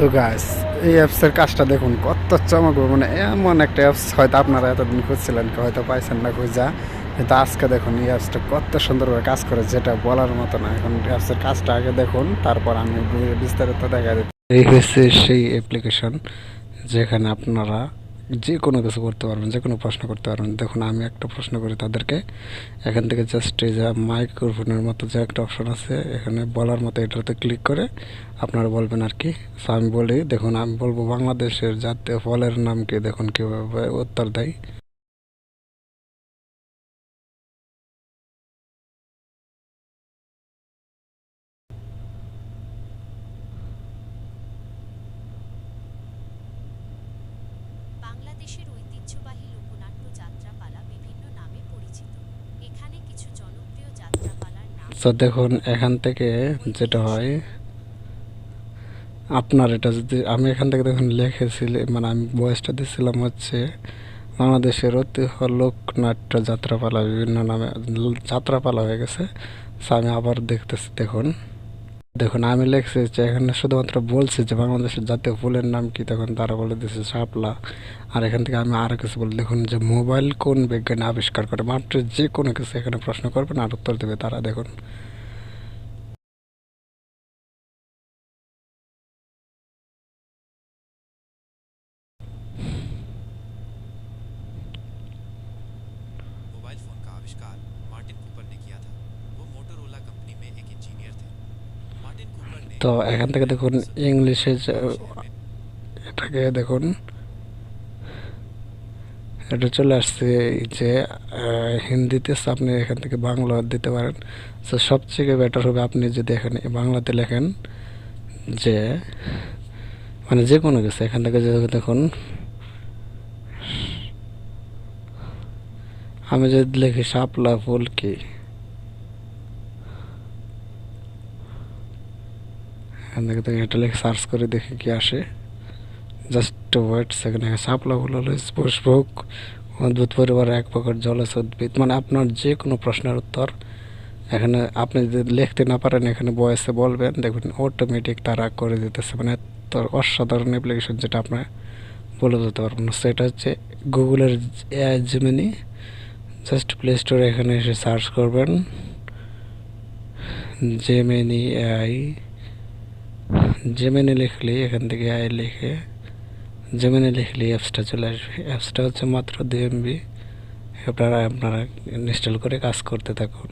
তো গাছ এই অ্যাপসের কাজটা দেখুন, কত চমক মানে এমন একটা অ্যাপস হয়তো আপনারা এতদিন খুঁজছিলেন হয়তো পাইছেন না খুঁজা। কিন্তু আজকে দেখুন, এই অ্যাপসটা কত সুন্দরভাবে কাজ করে, যেটা বলার মতো না। এখন অ্যাপসের কাজটা আগে দেখুন, তারপর আমি বিস্তারিত দেখা দিচ্ছি। এই হচ্ছে সেই অ্যাপ্লিকেশন যেখানে আপনারা যে কোনো কিছু করতে পারবেন, যে কোনো প্রশ্ন করতে পারবেন। দেখুন, আমি একটা প্রশ্ন করি তাদেরকে। এখান থেকে জাস্ট এই যে মাইক্রোফোনের মতো যে একটা অপশন আছে, এখানে বলার মতো এটাতে ক্লিক করে আপনারা বলবেন আর কি। আমি বলি, দেখুন, আমি বলব বাংলাদেশের জাতীয় ফলের নাম কি? দেখুন, কীভাবে উত্তর দেয় বাংলাদেশের ঐতিহ্যবাহী লোকনাট্য যাত্রাপালা বিভিন্ন নামে পরিচিত। এখানে কিছু জনপ্রিয় যাত্রাপালার নাম দেখুন, এখান থেকে যেটা হয়, আপনার এটা যদি, আমি এখান থেকে দেখুন লিখেছিল মানে আমি বয়সটা দিচ্ছিলাম হচ্ছে বাংলাদেশের ঐতিহ্য লোকনাট্য যাত্রাপালা বিভিন্ন নামে, যাত্রাপালা হয়ে গেছে। আমি আবার দেখতেছি, দেখুন। দেখুন আমি লিখছি যে এখানে শুধুমাত্র বলছি যে বাংলাদেশের জাতীয় ফুলের নাম কি তখন তারা বলে দিচ্ছে শাপলা আর এখান থেকে আমি আরও কিছু বলি দেখুন যে মোবাইল কোন বিজ্ঞানী আবিষ্কার করে মাত্র যে কোনো কিছু এখানে প্রশ্ন করবেন আর উত্তর দেবে তারা দেখুন मोबाइल फोन का आविष्कार তো এখান থেকে দেখুন ইংলিশে এটাকে দেখুন। এটা চলে আসছে যে হিন্দিতে আপনি এখান থেকে বাংলা দিতে পারেন। তো সবথেকে বেটার হবে আপনি যদি এখানে বাংলাতে লেখেন যে মানে যে কোনো কিছু, এখান থেকে যে দেখুন, আমি যদি লিখি শাপলা ফুল কি এখান থেকে এটা লিখে সার্চ করে দেখি কি আসে। জাস্ট ওয়েট শাপলা ফুল হলো পুষ্পক অদ্ভুত পরিবারের এক প্রকার জলজ উদ্ভিদ। মানে আপনার যে কোনো প্রশ্নের উত্তর। এখানে আপনি যদি লিখতে না পারেন, এখানে বয়সে বলবেন, দেখবেন অটোমেটিক তারা করে দিতেছে। মানে তোর অসাধারণ অ্যাপ্লিকেশন যেটা আপনার বলে দিতে পারবেন সেটা হচ্ছে গুগলের জিমিনি জাস্ট প্লে স্টোরে এখানে এসে সার্চ করবেন। জেমিনি এআই জেমিনি লিখলেই এখান থেকে আই লিখে জেমেনে লিখলেই অ্যাপসটা চলে আসবে। অ্যাপসটা হচ্ছে মাত্র দুই এমবি আপনারা আপনারা ইনস্টল করে কাজ করতে থাকুন।